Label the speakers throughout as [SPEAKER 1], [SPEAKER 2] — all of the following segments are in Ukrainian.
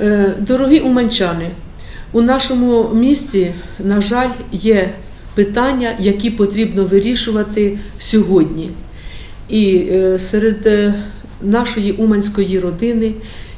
[SPEAKER 1] Е, Дорогі уманчани, у нашому місті, на жаль, є питання, які потрібно вирішувати сьогодні. І е, серед е, нашої уманської родини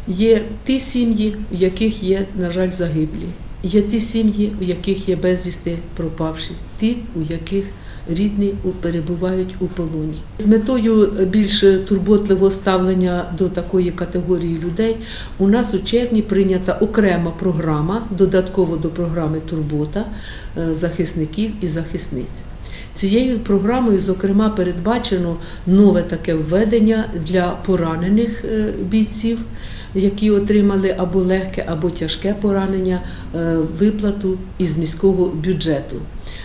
[SPEAKER 1] є ті сім'ї, в яких є, на жаль, загиблі. Є ті сім'ї, у яких є безвісти пропавші, ті, у яких рідні перебувають у полоні. З метою більш турботливого ставлення до такої категорії людей у нас у червні прийнята окрема програма, додатково до програми Турбота е, захисників і захисниць. Цією програмою, зокрема, передбачено нове таке введення для поранених е, бійців, які отримали або легке, або тяжке поранення, е, виплату із міського бюджету.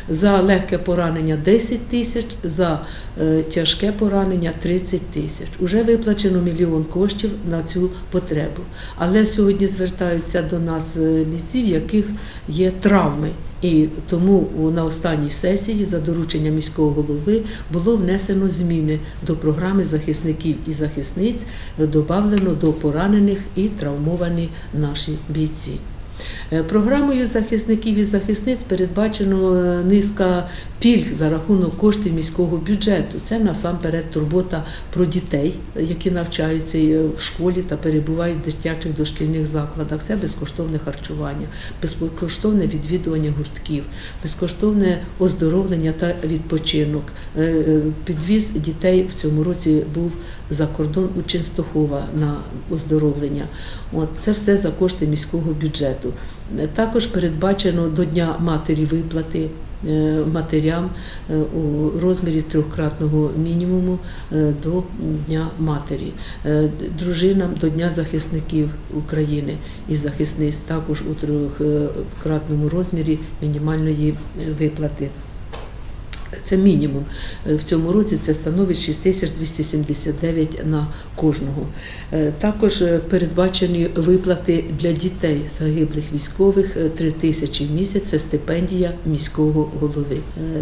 [SPEAKER 1] За легке поранення 10 тисяч, за е, тяжке поранення 30 тисяч. Уже виплачено мільйон коштів на цю потребу. Але сьогодні звертаються до нас е, бійців, яких є травми. І тому на останній сесії за дорученням міського голови було внесено зміни до програми захисників і захисниць, додавлено до поранених і травмовані наші бійці. Е, Програмою захисників і захисниць передбачено е, низка пільг за рахунок коштів міського бюджету. Це насамперед турбота про дітей, які навчаються е, в школі та перебувають в дитячих дошкільних закладах. Це безкоштовне харчування, безкоштовне відвідування гуртків, безкоштовне оздоровлення та відпочинок. Е, е, Підвіз дітей в цьому році був за кордон у Ченстохова на оздоровлення. От це все за кошти міського бюджету. Також передбачено до Дня матері виплати. е, Матерям е, у розмірі трьохкратного мінімуму е, до Дня матері, дружинам до Дня захисників України і захисниць також у трьохкратному розмірі мінімальної виплати. Це мінімум. Е, В цьому році це становить 6279 на кожного. Е, Також е, передбачені виплати для дітей загиблих військових е, 3 тисячі в місяць. Це стипендія міського голови.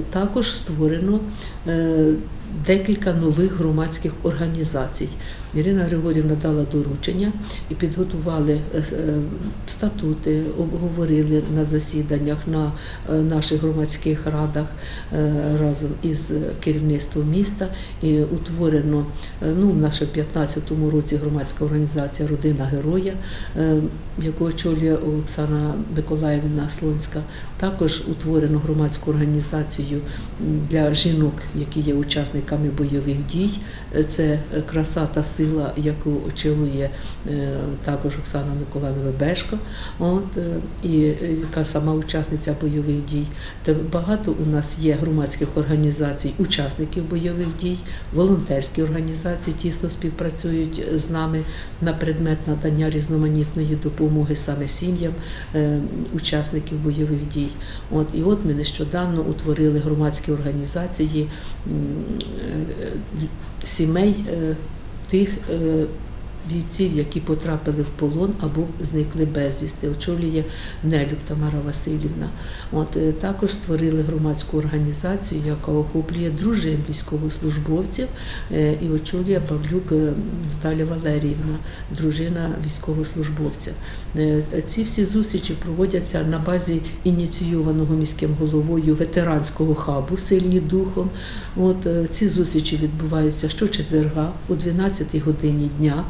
[SPEAKER 1] Також створено декілька нових громадських організацій. Ірина Григорівна дала доручення і підготували е, е, статути, обговорили на засіданнях, на е, наших громадських радах разом із керівництвом міста. І утворено ну, в в 15-му році громадська організація Родина Героя, яку очолює Оксана Миколаївна Слонська. Також утворено громадську організацію для жінок, які є учасниками бойових дій. Е, Це е, краса та сила, яку очолює е, також Оксана Миколаївна Бешко, от, і яка сама учасниця бойових дій. Та багато у нас є громадських організацій, учасників бойових дій, волонтерські організації тісно співпрацюють з нами на предмет надання різноманітної допомоги саме сім'ям учасників бойових дій. От і от ми нещодавно утворили громадські організації сімей е, тих. Бійців, які потрапили в полон або зникли безвісти, очолює Нелюб Тамара Васильівна. От е, також створили громадську організацію, яка охоплює дружин військовослужбовців е, і очолює Павлюк е, Наталя Валеріївна, дружина військовослужбовця. Ці всі зустрічі проводяться на базі ініційованого міським головою ветеранського хабу Сильні духом. От ці зустрічі відбуваються щочетверга о 12 годині дня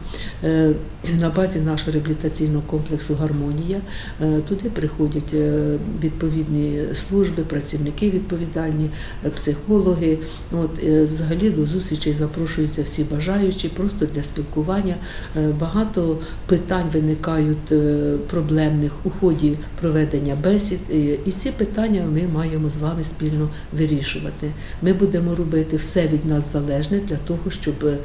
[SPEAKER 1] на базі нашого реабілітаційного комплексу Гармонія. Е, Туди приходять е, відповідні служби, працівники відповідальні, е, психологи. От е, взагалі до зустрічей запрошуються всі бажаючі, просто для спілкування. Е, Багато питань виникають е, проблемних у ході проведення бесід, і- ці питання ми маємо з вами спільно вирішувати. Ми будемо робити все від нас залежне для того, щоб е,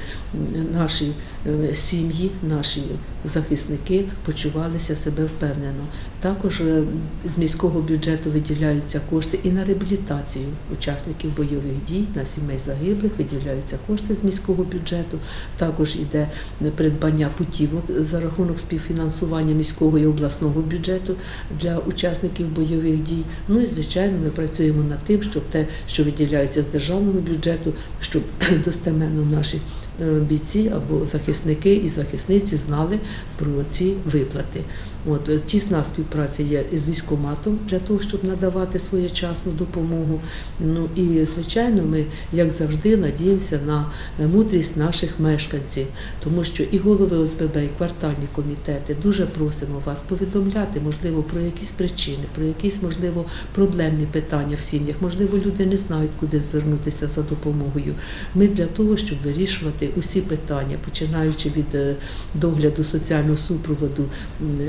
[SPEAKER 1] наші е, сім'ї, наші захисники почувалися себе впевнено. Також е, з міського бюджету виділяються кошти і на реабілітацію учасників бойових дій, на сімей загиблих виділяються кошти з міського бюджету. Також йде придбання путівок за рахунок співфінансування міського і обласного бюджету для учасників бойових дій. Ну і звичайно, ми працюємо над тим, щоб те, що виділяється з державного бюджету, щоб достеменно наші бійці або захисники і захисниці знали про ці виплати. От е, тісна співпраця є із військоматом для того, щоб надавати своєчасну допомогу. Ну і звичайно, ми, як завжди, надіємося на е, мудрість наших мешканців, тому що і голови ОСББ, і квартальні комітети дуже просимо вас повідомляти, можливо, про якісь причини, про якісь можливо проблемні питання в сім'ях. Можливо, люди не знають, куди звернутися за допомогою. Ми для того, щоб вирішувати усі питання, починаючи від е, догляду соціального супроводу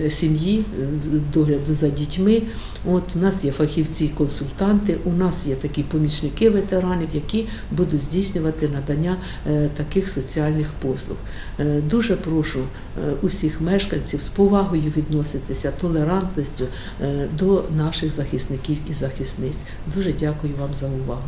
[SPEAKER 1] сім'ї, е, догляду за дітьми. От у нас є фахівці-консультанти, у нас є такі помічники ветеранів, які будуть здійснювати надання е, таких соціальних послуг. Дуже прошу усіх мешканців з повагою відноситися, толерантністю до наших захисників і захисниць. Дуже дякую вам за увагу.